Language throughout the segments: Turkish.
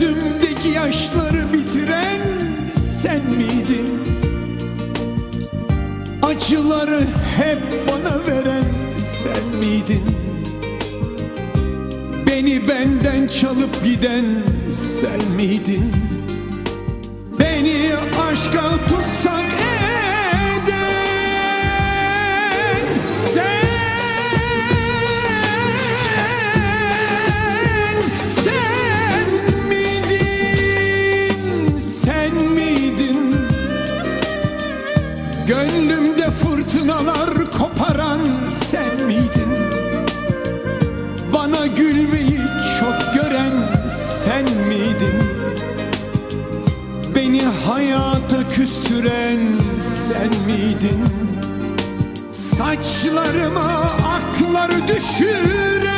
Gözümdeki yaşları bitiren sen miydin? Acıları hep bana veren sen miydin? Beni benden çalıp giden sen miydin? Beni aşka tutsan Gönlümde fırtınalar koparan sen miydin? Bana gülmeyi çok gören sen miydin? Beni hayata küstüren sen miydin? Saçlarıma aklar düşüren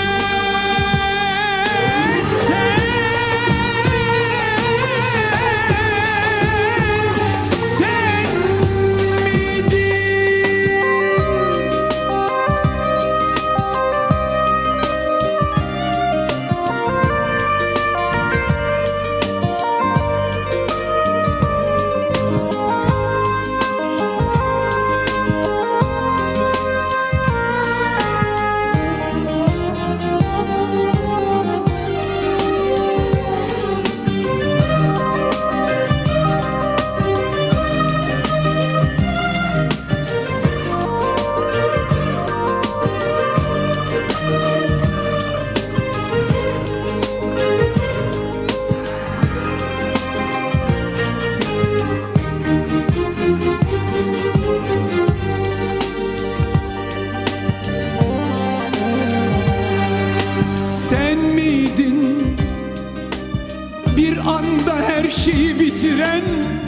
Bir anda her şeyi bitiren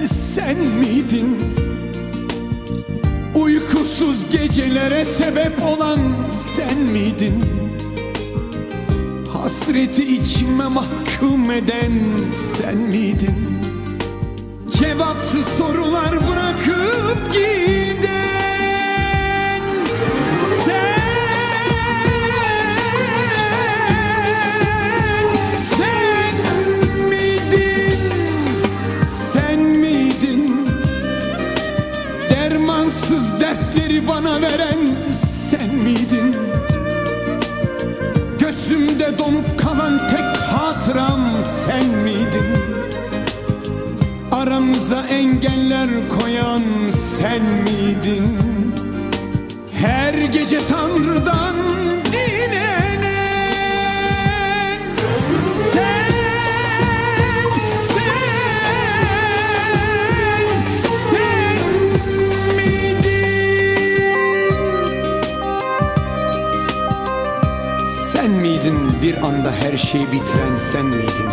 sen miydin? Uykusuz gecelere sebep olan sen miydin? Hasreti içime mahkum eden sen miydin? Cevapsız sorular bırakıp giden Dermansız dertleri bana veren sen miydin? Gözümde donup kalan tek hatıram sen miydin? Aramıza engeller koyan sen miydin? Her gece Tanrı'dan miydin bir anda her şeyi bitiren sen miydin?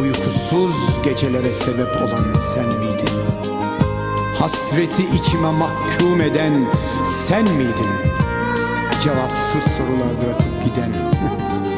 Uykusuz gecelere sebep olan sen miydin? Hasreti içime mahkum eden sen miydin? Cevapsız sorular bırakıp giden